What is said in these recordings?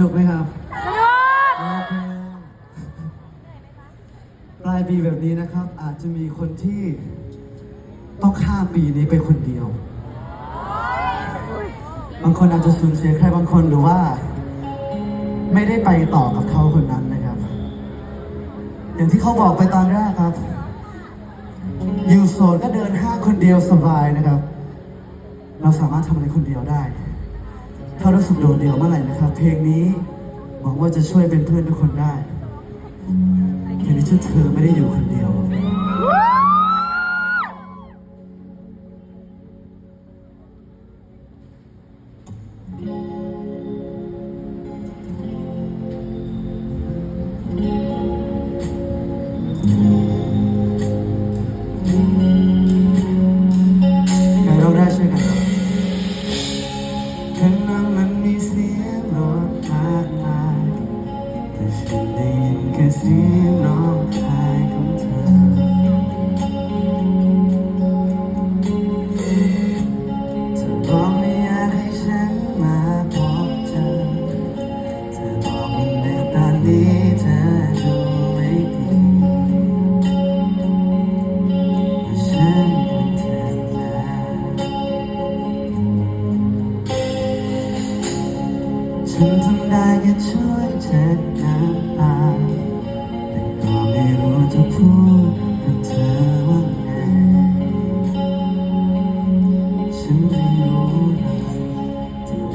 นุกไหมครับโอเคปลายปีแบบนี้นะครับ อาจจะมีคนที่ต้องข้ามปีนี้ไปคนเดียว บางคนอาจจะสูญเสียใครบางคนหรือว่า ไม่ได้ไปต่อกับเขาคนนั้นนะครับ อย่างที่เขาบอกไปตอนแรกครับอยู่โสดก็เดินห้างคนเดียวสบายนะครับ เราสามารถทำอะไรคนเดียวได้ ถ้ารู้สึกโดดเดี่ยวเมื่อไหร่นะครับ เพลงนี้หวังว่าจะช่วยเป็นเพื่อนทุกคนได้เพลงนี้ชื่อเธอไม่ได้อยู่คนเดียว ได้ยินแค่เสียงร้องไห้ของเธอ เธอบอกไม่อยากให้ฉันมาพบเธอ เธอบอกว่าในตอนนี้เธอดูไม่ดีแต่ฉันเป็นเธอนะฉันทำได้แค่ช่วยเธอ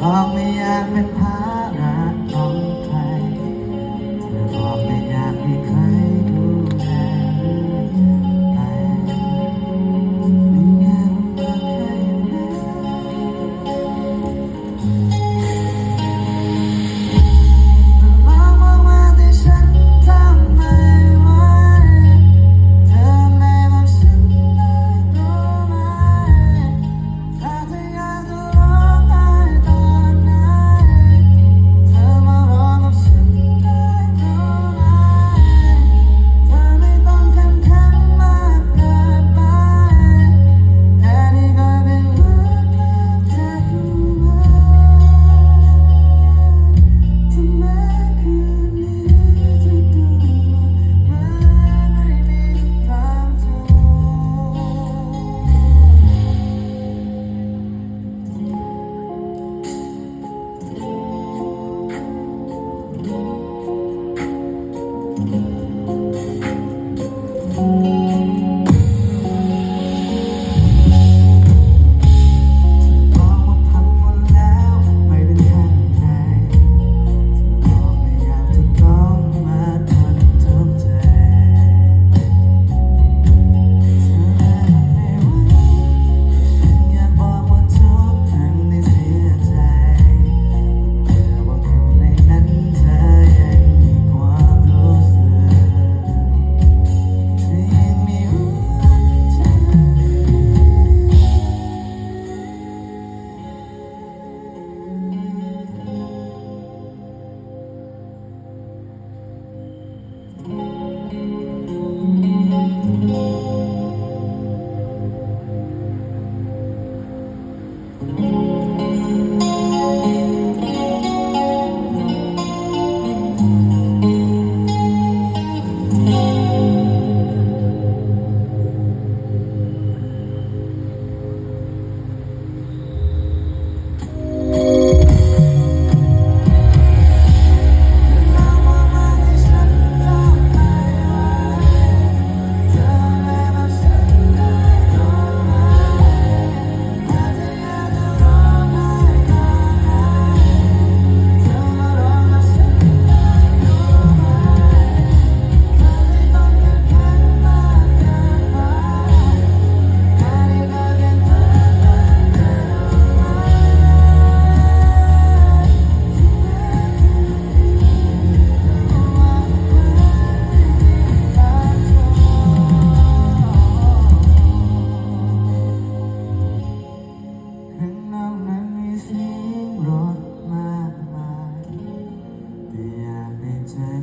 ทองไม่อยากเป็นภา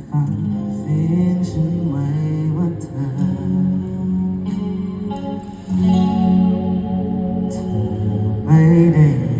ฟังเสียงฉันไว้ว่าเธอเธอไม่ได้